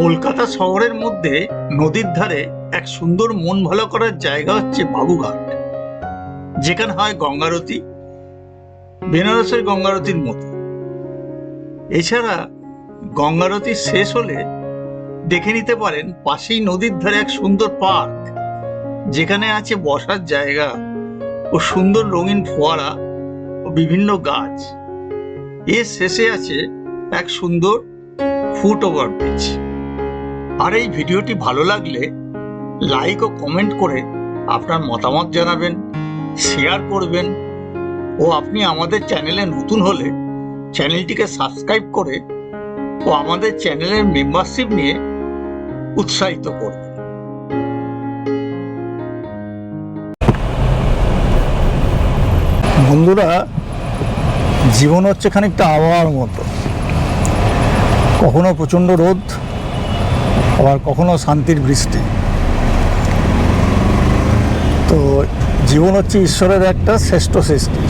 কলকাতা শহরের মধ্যে নদীর ধারে এক সুন্দর মন ভালো করার জায়গা হচ্ছে বাবুঘাট। যেখানে হয় গঙ্গারতি, বেনারসের গঙ্গারতির মতো। এছাড়া গঙ্গারতি শেষ হলে দেখে নিতে পারেন পাশেই নদীর ধারে এক সুন্দর পার্ক, যেখানে আছে বসার জায়গা ও সুন্দর রঙিন ফোয়ারা ও বিভিন্ন গাছ। এর শেষে আছে এক সুন্দর ফুট ওভার ব্রিজ। আর এই ভিডিওটি ভালো লাগলে লাইক ও কমেন্ট করে আপনার মতামত জানাবেন শেয়ার করবেন ও আপনি আমাদের চ্যানেলে নতুন হলে চ্যানেলটিকে সাবস্ক্রাইব করে ও আমাদের চ্যানেলের মেম্বারশিপ নিয়ে উৎসাহিত করবেন বন্ধুরা, জীবন হচ্ছে খানিকটা আবহাওয়ার মতো। কখনো প্রচণ্ড রোদ আবার কখনো শান্তির বৃষ্টি। তো জীবন হচ্ছে ঈশ্বরের একটা শ্রেষ্ঠ সৃষ্টি।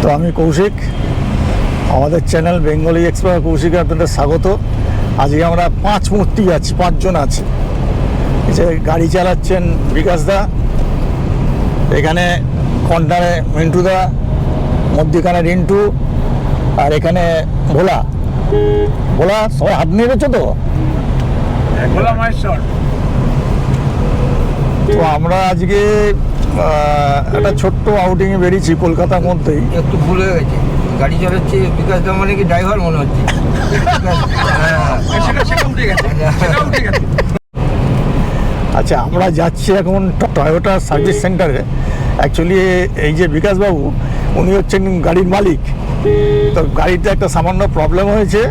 তো আমি কৌশিক, আমাদের চ্যানেল বেঙ্গলি এক্সপ্রেস কৌশিকে আপনাদের স্বাগত। আজকে আমরা পাঁচ মূর্তি আছি, পাঁচজন আছি। যে গাড়ি চালাচ্ছেন বিকাশ দা, এখানে কর্নারে মিন্টুদা মধ্যিখানে রিন্টু, আর এখানে ভোলা। ভোলা, সবাই হাত নিয়েছো তো? তো আমরা আজকে একটা ছোট্ট আউটিংয়ে বেরিয়েছি কলকাতার মধ্যেই। একটু ভুল হয়ে গেছে। গাড়ি চালাচ্ছে বিকাশ দা মানে কি ড্রাইভার মনে হচ্ছে? হ্যাঁ। আচ্ছা আমরা যাচ্ছি এখন টয়োটা সার্ভিস সেন্টারে অ্যাকচুয়ালি এই যে বিকাশবাবু উনি হচ্ছেন গাড়ির মালিক। তো গাড়িতে একটা সামান্য প্রবলেম হয়েছে।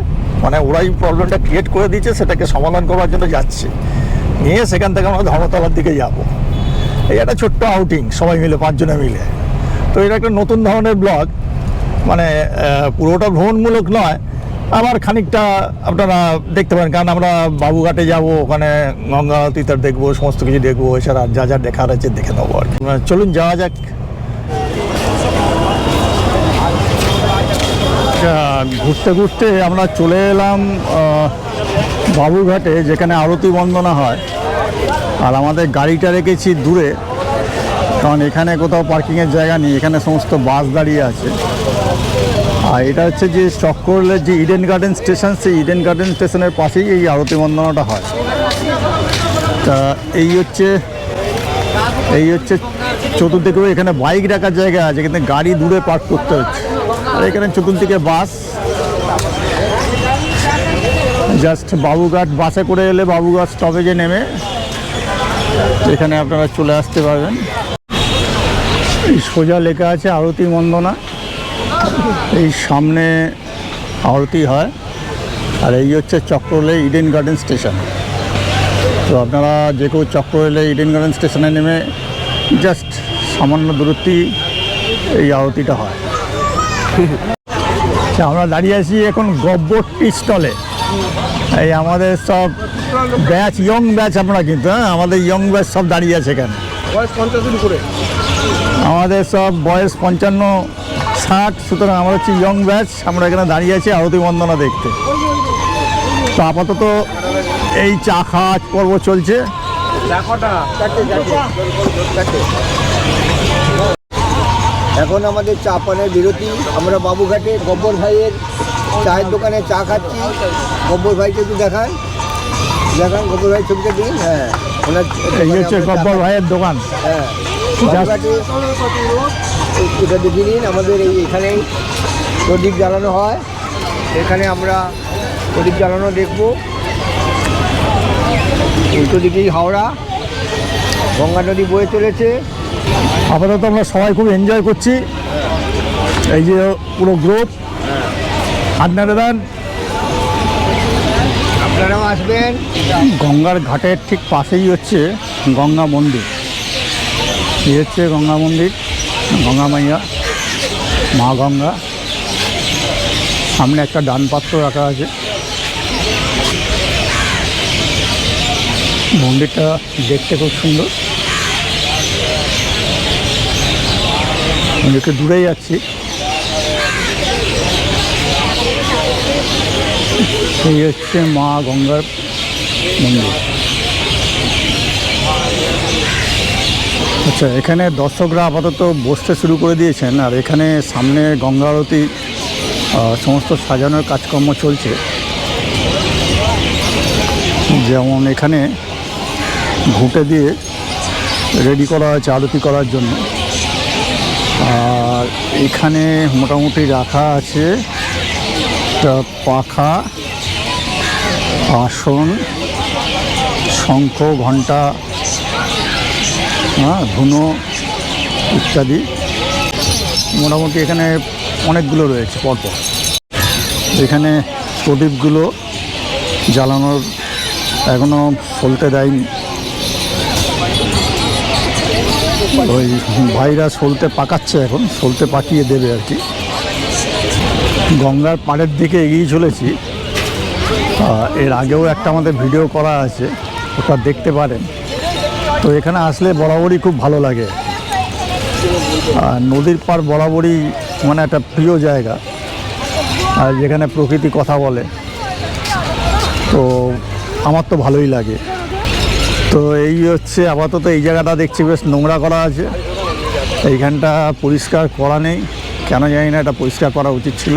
মানে ওরাই প্রবলেমটা ক্রিয়েট করে দিয়েছে, সেটাকে সমাধান করার জন্য যাচ্ছে। নিয়ে সেখান থেকে আমরা ধর্মতলার দিকে যাব। এই একটা ছোট্ট আউটিং সবাই মিলে, পাঁচজনে মিলে। তো এটা একটা নতুন ধরনের ব্লগ মানে পুরোটা ভ্রমণমূলক নয়। আবার খানিকটা আপনারা দেখতে পারেন, কারণ আমরা বাবুঘাটে যাব, ওখানে গঙ্গা তিতার দেখব, সমস্ত কিছু দেখব, এছাড়া যা যা দেখার আছে দেখে নেব আর চলুন, যাওয়া যাক। ঘুরতে ঘুরতে আমরা চলে এলাম বাবুঘাটে যেখানে আরতি বন্দনা হয়। আর আমাদের গাড়িটা রেখেছি দূরে, কারণ এখানে কোথাও পার্কিংয়ের জায়গা নেই, এখানে সমস্ত বাস দাঁড়িয়ে আছে। আর এটা হচ্ছে যে চক্করলের যে ইডেন গার্ডেন স্টেশন সেই ইডেন গার্ডেন স্টেশনের পাশেই এই আরতি বন্দনাটা হয়। তা এই হচ্ছে এই হচ্ছে চতুর্দিকেও এখানে বাইক রাখার জায়গা আছে, কিন্তু গাড়ি দূরে পার্ক করতে হচ্ছে। এখানে চতুর্দিকে বাস। জাস্ট বাবুঘাট বাসে করে এলে বাবুঘাট স্টপেজে নেমে এখানে আপনারা চলে আসতে পারবেন। সোজা লেখা আছে আরতি বন্দনা এই সামনে আরতি হয়। আর এই হচ্ছে চক্রলে ইডেন গার্ডেন স্টেশন তো আপনারা যে কেউ চক্রলে ইডেন গার্ডেন স্টেশনে নেমে জাস্ট সামান্য দূরত্বেই এই আরতিটা হয়। আমরা দাঁড়িয়ে আছি এখন গব্বর টি স্টলে এই আমাদের সব ব্যাচ ইয়ং ব্যাচ আমরা কিন্তু হ্যাঁ? আমাদের ইয়ং ব্যাচ সব দাঁড়িয়ে আছে এখানে। আমাদের সব বয়স পঞ্চান্ন ষাট সুতরাং আমরা হচ্ছে ইয়ং ব্যাচ আমরা এখানে দাঁড়িয়ে আছি আরতি বন্দনা দেখতে। তো আপাতত এই চা খাওয়া পর্ব চলছে। এখন আমাদের চা পানের বিরতি। আমরা বাবুঘাটে গব্বর ভাইয়ের চায়ের দোকানে চা খাচ্ছি। গব্বর ভাইকে একটু দেখান। দেখান গব্বর ভাই ছবিটা দিন হ্যাঁ ওনার গব্বর ভাইয়ের দোকান। হ্যাঁ বাবুঘাটে এটা দেখিয়ে দিন। আমাদের এই এখানেই প্রদীপ জ্বালানো হয়। এখানে আমরা প্রদীপ জ্বালানো দেখব। উল্টো দিকেই হাওড়া। গঙ্গা নদী বয়ে চলেছে। আপাতত আমরা সবাই খুব এনজয় করছি। এই যে পুরো গ্রুপ আপনারা দেন আপনারাও আসবেন। গঙ্গার ঘাটের ঠিক পাশেই হচ্ছে গঙ্গা মন্দির। এই হচ্ছে গঙ্গা মন্দির গঙ্গা মাইয়া মা গঙ্গা। সামনে একটা ডান পাত্র রাখা আছে। মন্দিরটা দেখতে খুব সুন্দর। আমি একটু দূরেই যাচ্ছি এই হচ্ছে মা গঙ্গার মন্দির। আচ্ছা এখানে দর্শকরা আপাতত বসতে শুরু করে দিয়েছেন, আর এখানে সামনে গঙ্গা আরতি সমস্ত সাজানোর কাজকর্ম চলছে। যেমন এখানে ঘুঁটে দিয়ে রেডি করা হয়েছে, আরতি করার জন্য। আর এখানে মোটামুটি রাখা আছে একটা পাখা, আসন, শঙ্খ, ঘণ্টা হ্যাঁ ধুনো ইত্যাদি। মোটামুটি এখানে অনেকগুলো রয়েছে পরপর। এখানে প্রদীপগুলো জ্বালানোর এখনও সলতে দেয়নি। ওই ভাইরা সলতে পাকাচ্ছে এখন, সলতে পাকিয়ে দেবে আর কি। গঙ্গার পাড়ের দিকে এগিয়ে চলেছি। এর আগেও একটা আমাদের ভিডিও করা আছে, ওটা দেখতে পারেন। তো এখানে আসলে বরাবরই খুব ভালো লাগে। আর নদীর পাড় বরাবরই মানে একটা প্রিয় জায়গা। আর যেখানে প্রকৃতি কথা বলে। তো আমার তো ভালোই লাগে। তো এই হচ্ছে আপাতত এই জায়গাটা দেখছি, বেশ নোংরা করা আছে। এইখানটা পরিষ্কার করা নেই, কেন জানি না, এটা পরিষ্কার করা উচিত ছিল।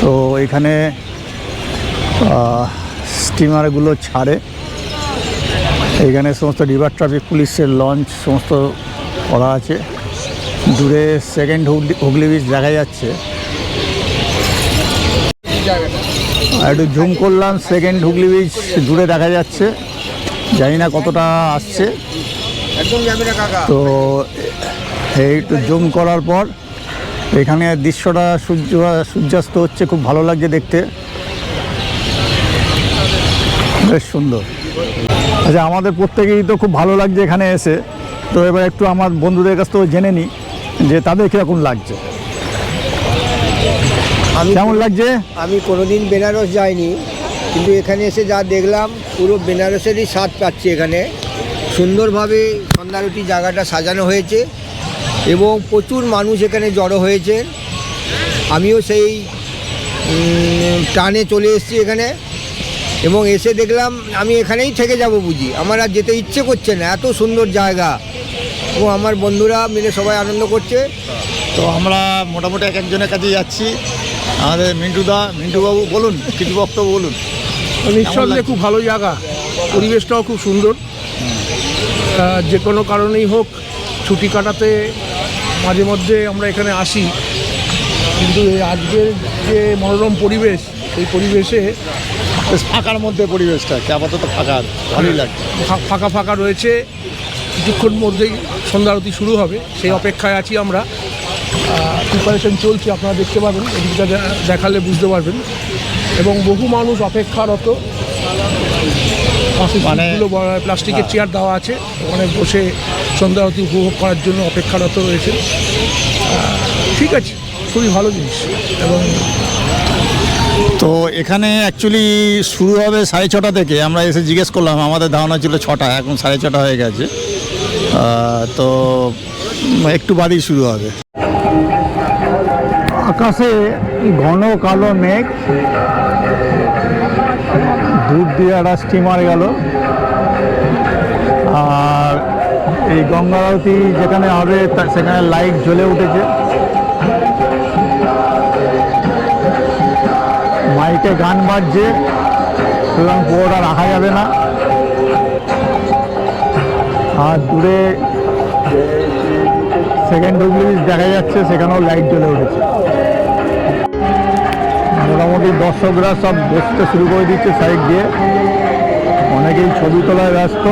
তো এখানে স্টিমারগুলো ছাড়ে। এখানে সমস্ত রিভার ট্রাফিক পুলিশের লঞ্চ সমস্ত করা আছে। দূরে সেকেন্ড হুগলি হুগলি ব্রিজ দেখা যাচ্ছে। একটু জুম করলাম সেকেন্ড হুগলি ব্রিজ দূরে দেখা যাচ্ছে। জানি না কতটা আসছে। তো এই একটু জুম করার পর এখানে দৃশ্যটা সূর্য সূর্যাস্ত হচ্ছে খুব ভালো লাগছে দেখতে। বেশ সুন্দর। আচ্ছা আমাদের প্রত্যেকেই তো খুব ভালো লাগছে এখানে এসে। তো এবার একটু আমার বন্ধুদের কাছ থেকে জেনে নিই যে তাদের কীরকম লাগছে। কেমন লাগছে? আমি কোনোদিন বেনারস যাইনি। কিন্তু এখানে এসে যা দেখলাম, পুরো বেনারসেরই স্বাদ পাচ্ছি এখানে। সুন্দরভাবে সন্ধ্যারতি জায়গাটা সাজানো হয়েছে এবং প্রচুর মানুষ এখানে জড়ো হয়েছে। আমিও সেই টানে চলে এসেছি এখানে এবং এসে দেখলাম আমি এখানেই থেকে যাব বুঝি। আমার আর যেতে ইচ্ছে করছে না, এত সুন্দর জায়গা। এবং আমার বন্ধুরা মিলে সবাই আনন্দ করছে। তো আমরা মোটামুটি এক একজনের কাছে যাচ্ছি। আমাদের মিন্টুদা, মিন্টুবাবু বলুন কিছু বক্তব্য বলুন। নিঃসন্দেহে খুব ভালো জায়গা। পরিবেশটাও খুব সুন্দর। যে কোনো কারণেই হোক ছুটি কাটাতে মাঝে মধ্যে আমরা এখানে আসি। কিন্তু এই আজকের যে মনোরম পরিবেশ এই পরিবেশে বেশ ফাঁকার মধ্যে পরিবেশটা কি আপাতত ফাঁকা ভালোই লাগছে। ফাঁকা ফাঁকা রয়েছে। কিছুক্ষণ মধ্যেই সন্ধ্যা আরতি শুরু হবে সেই অপেক্ষায় আছি আমরা। প্রিপারেশন চলছে আপনারা দেখতে পাবেন। এদিকটা দেখালে বুঝতে পারবেন। এবং বহু মানুষ অপেক্ষারত। মানে- প্লাস্টিকের চেয়ার দেওয়া আছে ওখানে বসে সন্ধ্যা উপভোগ করার জন্য অপেক্ষারত রয়েছে ঠিক আছে খুবই ভালো জিনিস এবং তো এখানে অ্যাকচুয়ালি শুরু হবে সাড়ে ছটা থেকে। আমরা এসে জিজ্ঞেস করলাম আমাদের ধারণা ছিল ছটা এখন সাড়ে ছটা হয়ে গেছে। তো একটু বাদেই শুরু হবে। আকাশে ঘন কালো মেঘ। দূর দিয়ে একটা স্টিমার গেল। আর এই গঙ্গা আরতি যেখানে হবে সেখানে লাইট জ্বলে উঠেছে। মাইকে গান বাজছে, সুতরাং পুরোটা রাখা যাবে না। আর দূরে সেকেন্ড হুগলি দেখা যাচ্ছে, সেখানেও লাইট জ্বলে উঠেছে। মোটামুটি দর্শকরা সব বসতে শুরু করে দিচ্ছে সাইড দিয়ে। অনেকেই ছবি তোলায় ব্যস্ত।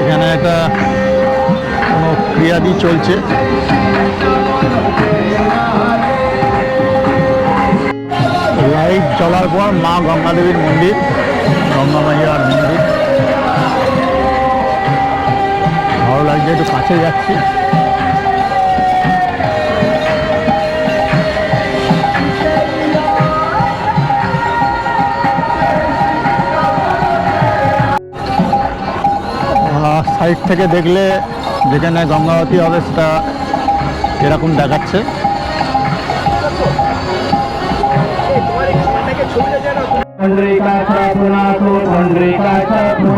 এখানে একটা কোনো ক্রিয়াদি চলছে। লাইট চলার পর মা গঙ্গা দেবীর মন্দির গঙ্গা মাইয়ার মন্দির। ভালো লাগছে, একটু কাছে যাচ্ছি। সাইড থেকে দেখলে যেখানে গঙ্গাবতী হবে সেটা এরকম দেখাচ্ছে।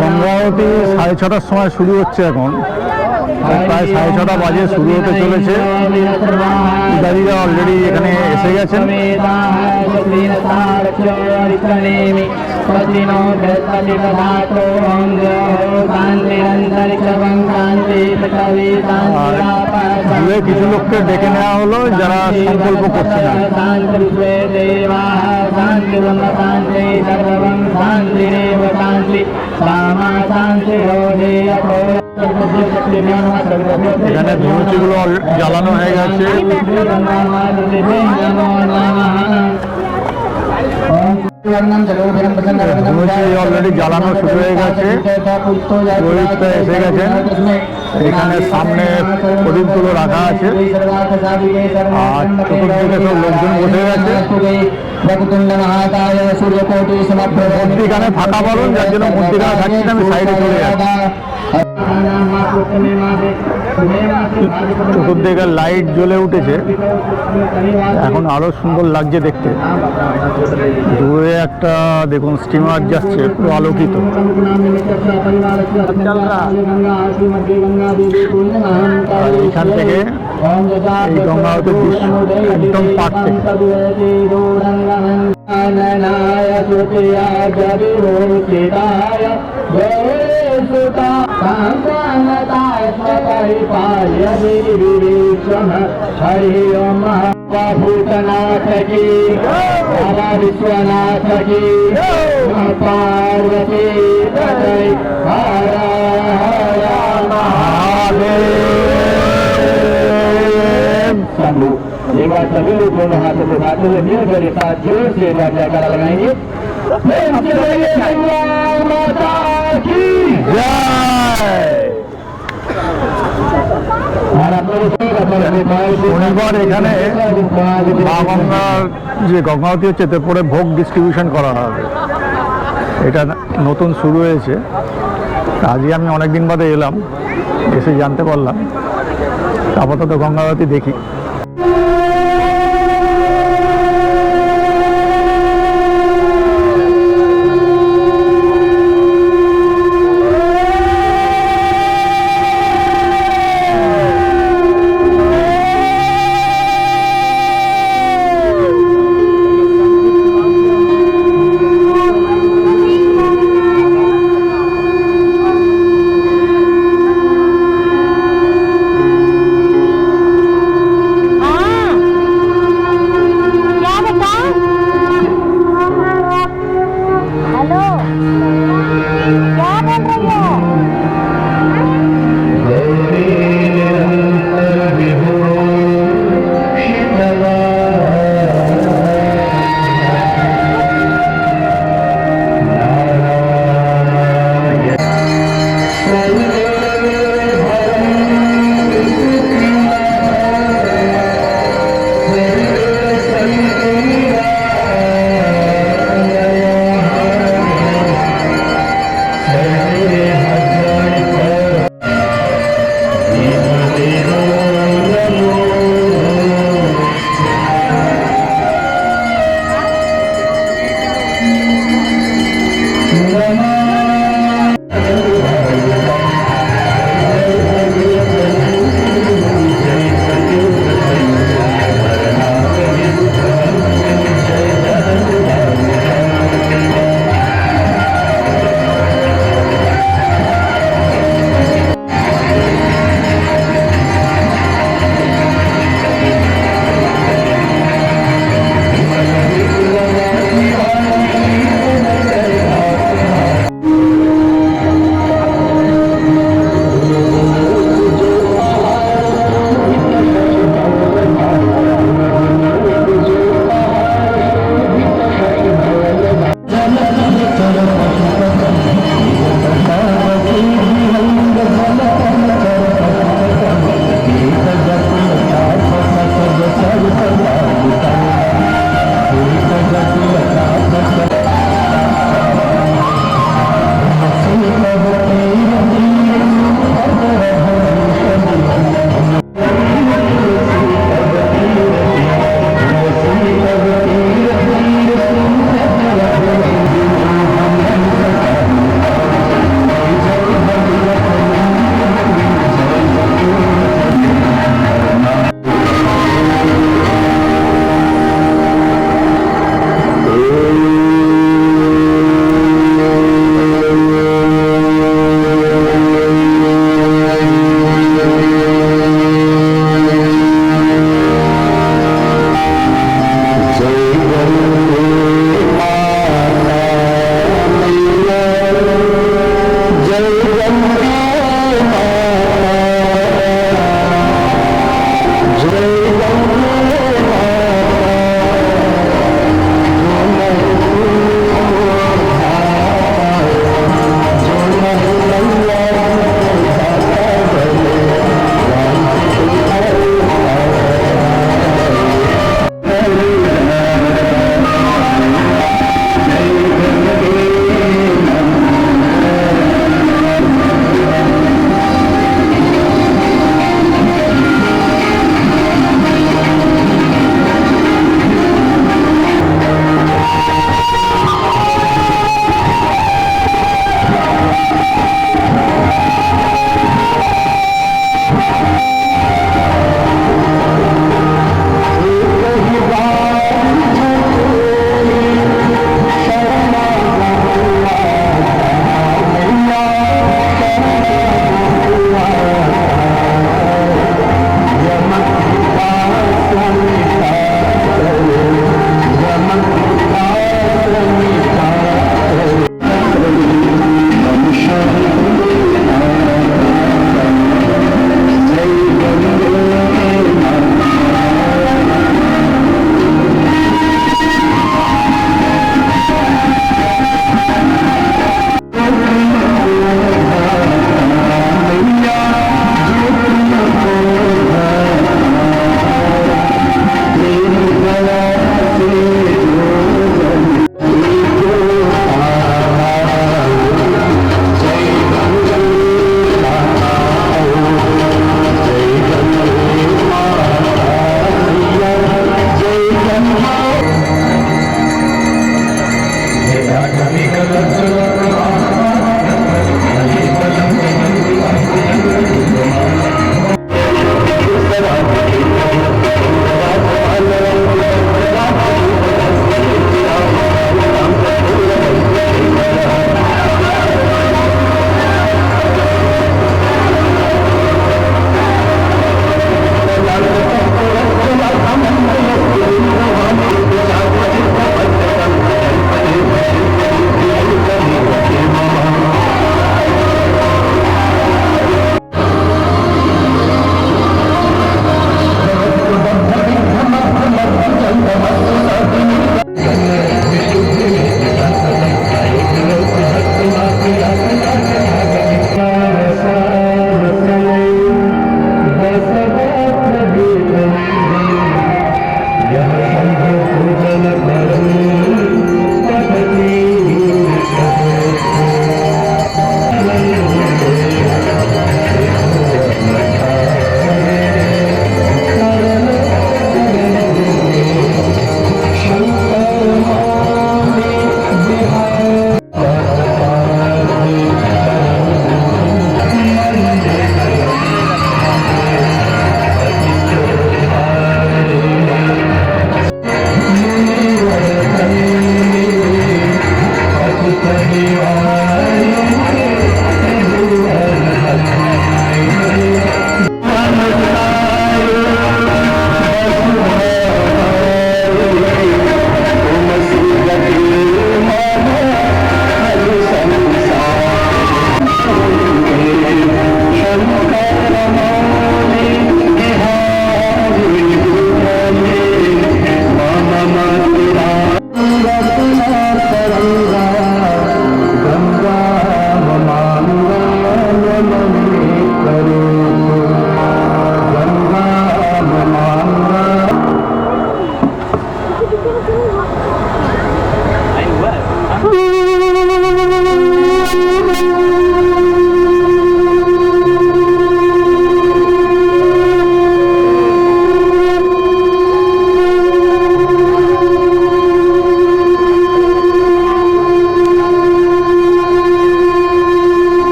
গঙ্গাবতী সাড়ে ছটার সময় শুরু হচ্ছে এখন। প্রায় সাড়ে ছটা বাজে শুরু হতে চলেছে। পূজারীরা অলরেডি এখানে এসে গেছেন। আর দূরে কিছু লোককে ডেকে নেওয়া হলো যারা সংকল্প করছে না এখানে ধনুচিগুলো জ্বালানো হয়ে গেছে অলরেডি জ্বালানো শুরু হয়ে গেছে। এসে গেছেন। এখানে সামনে প্রদীপগুলো রাখা আছে। আর চতুর্দিকে সব লোকজন বসে গেছে। মধ্যিখানে ফাঁকা বলুন, যার জন্য মধ্যিখানে থাকছি আমি সাইডে চলে যাচ্ছি। চতুর্দিকে লাইট জ্বলে উঠেছে এখন আরও সুন্দর লাগছে দেখতে দূরে একটা দেখুন স্টিমার যাচ্ছে পুরো আলোকিত আর এইখান থেকে এই একদম থেকে हरि ओम भूतनाथ की बाबा विश्वनाथ की पार्वती जय हर हर महादेव एक बार सभी लोग दोनों हाथों को हाथों में मिलकर एक साथ ज़ोर से एक बार लगाएँगे? माता की। এখানে যে গঙ্গাবতী হচ্ছে তারপরে ভোগ ডিস্ট্রিবিউশন করা হবে। এটা নতুন শুরু হয়েছে। আজকে আমি অনেক দিন বাদে এলাম, এসে জানতে পারলাম। আপাতত গঙ্গাবতী দেখি।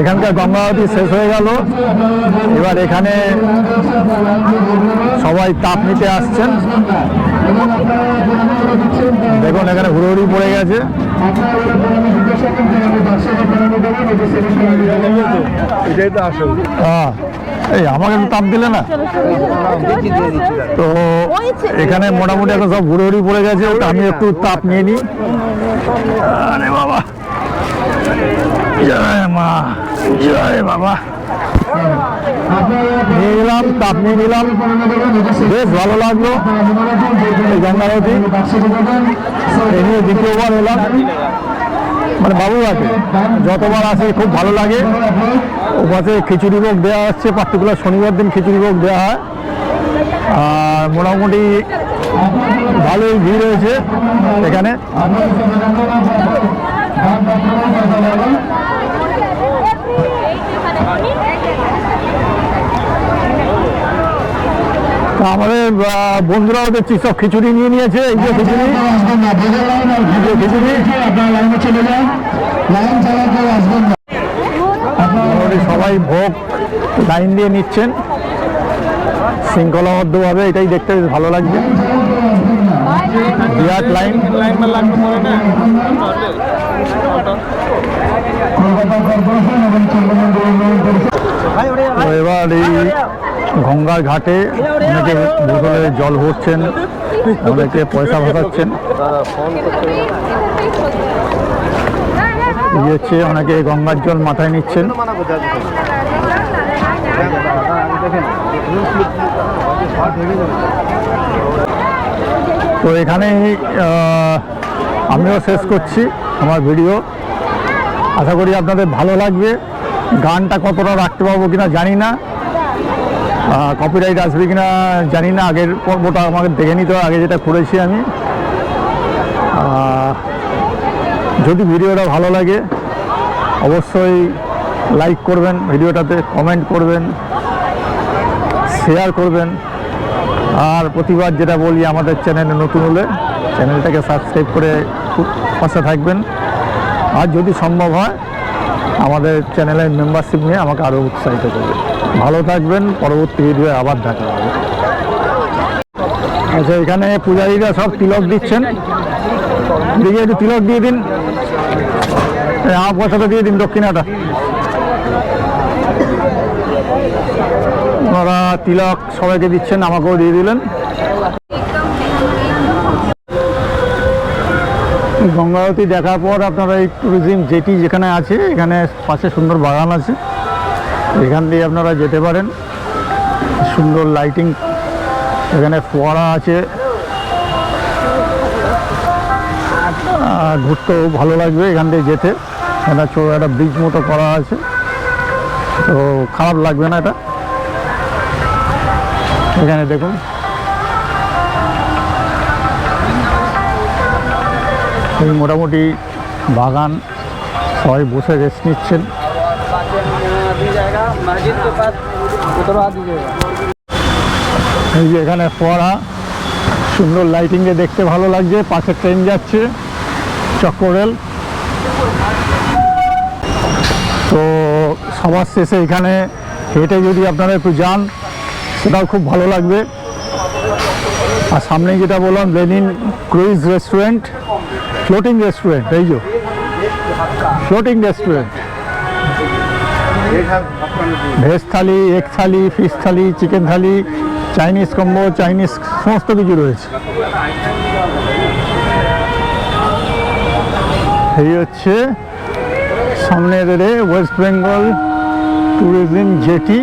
এখানকার গঙ্গা আরতি শেষ হয়ে গেল। এবার এখানে সবাই তাপ নিতে আসছেন। দেখুন এখানে হুড়োহুড়ি পড়ে গেছে। হ্যাঁ এই আমাকে একটু তাপ দিলে না? তো এখানে মোটামুটি এখন সব হুড়োহুড়ি পড়ে গেছে তো আমি একটু তাপ নিয়ে নিই। আরে বাবা। জয় বাবা নিয়ে নিলাম তাপ নিয়ে নিলাম। বেশ ভালো লাগল। গঙ্গাবতী দ্বিতীয়বার এলাম। মানে বাবুঘাটে যতবার আসে, খুব ভালো লাগে। ওপাশে খিচুড়ি ভোগ দেওয়া হচ্ছে, পার্টিকুলার শনিবার দিন খিচুড়ি ভোগ দেওয়া হয়। আর মোটামুটি ভালোই ভিড় হয়েছে এখানে। আমাদের বন্ধুরাও দেখছি সব খিচুড়ি নিয়ে নিয়েছে, এই যে খিচুড়ি। খিচুড়ি। সবাই ভোগ লাইন দিয়ে নিচ্ছেন। শৃঙ্খলাবদ্ধভাবে এটাই দেখতে বেশ ভালো লাগছে। বিরাট লাইন। এবার এই গঙ্গার ঘাটে অনেকে বোতলে জল ভরছেন, অনেকে পয়সা ভাসাচ্ছেন। হচ্ছে অনেকে গঙ্গার জল মাথায় নিচ্ছেন। তো এখানেই আমিও শেষ করছি আমার ভিডিও। আশা করি আপনাদের ভালো লাগবে। গানটা কতটা রাখতে পারব কিনা জানি না। কপিরাইট আসবে কিনা জানি না, আগের পর্বটা আমাকে দেখে নিতে হবে আগে যেটা করেছি আমি। যদি ভিডিওটা ভালো লাগে, অবশ্যই লাইক করবেন, ভিডিওটাতে কমেন্ট করবেন শেয়ার করবেন। আর প্রতিবার যেটা বলি, আমাদের চ্যানেলে নতুন হলে চ্যানেলটাকে সাবস্ক্রাইব করে খুব পাশে থাকবেন। আর যদি সম্ভব হয় আমাদের চ্যানেলের মেম্বারশিপ নিয়ে আমাকে আরও উৎসাহিত করবে। ভালো থাকবেন, পরবর্তী ভিডিও আবার দেখা হবে। আচ্ছা এখানে পূজারীরা সব তিলক দিচ্ছেন। দিকে একটু তিলক দিয়ে দিন। আমার পয়সাটা দিয়ে দিন দক্ষিণাটা। ওনারা তিলক সবাইকে দিচ্ছেন, আমাকেও দিয়ে দিলেন। গঙ্গাবতী দেখার পর আপনারা এই ট্যুরিজম যেটি যেখানে আছে, এখানে পাশে সুন্দর বাগান আছে। এখান দিয়ে আপনারা যেতে পারেন। সুন্দর লাইটিং এখানে ফোয়ারা আছে। ঘুরতেও ভালো লাগবে এখান দিয়ে যেতে। একটা ছোটো একটা ব্রিজ মতো করা আছে। তো খারাপ লাগবে না এটা। এখানে দেখুন। এই মোটামুটি বাগান সবাই বসে রেস্ট নিচ্ছেন। এই যে এখানে ফোয়ারা, সুন্দর লাইটিং দিয়ে দেখতে ভালো লাগছে, পাশে ট্রেন যাচ্ছে চক্র রেল। তো সবার শেষে এখানে হেঁটে যদি আপনারা একটু যান, সেটাও খুব ভালো লাগবে। আর সামনে যেটা বললাম Lenin cruise restaurant floating restaurant এই যে floating restaurant veg thali egg thali fish thali chicken thali Chinese combo Chinese সমস্ত কিছু রয়েছে। এই হচ্ছে সামনে রে West Bengal tourism jetty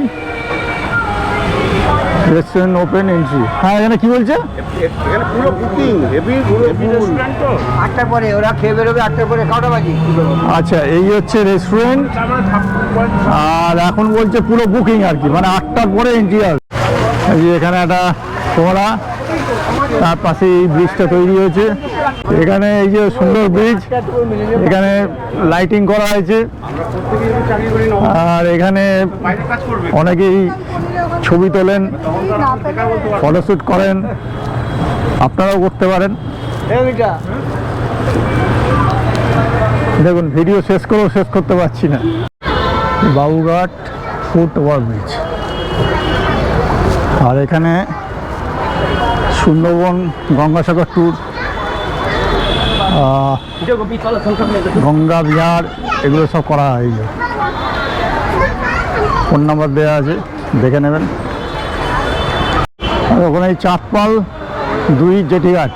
restaurant open entry হ্যাঁ এখানে কি বলছে? এখানে পুরো বুকিং হেভি পুরো রেস্টুরেন্ট তো। আটটা পরে ওরা খেয়ে বেরোবে আটটা পরে কটা বাজি আচ্ছা এই হচ্ছে রেস্টুরেন্ট আর এখন বলছে পুরো বুকিং আর কি মানে আটটার পরে এন্ট্রি আর এই যে এখানে একটা ফোড়া তার পাশে এই ব্রিজটা তৈরি হয়েছে। এখানে এই যে সুন্দর ব্রিজ এখানে লাইটিং করা হয়েছে। আর এখানে অনেকেই ছবি তোলেন ফটোশ্যুট করেন, আপনারাও করতে পারেন। দেখুন ভিডিও শেষ করেও শেষ করতে পারছি না। বাবুঘাট ফুট ওভার ব্রিজ আর এখানে সুন্দরবন গঙ্গাসাগর ট্যুর গঙ্গা বিহার, এগুলো সব করা হয়। ফোন নাম্বার দেওয়া আছে, দেখে নেবেন। ওখানে চাঁদপাল দুই জেটিঘাট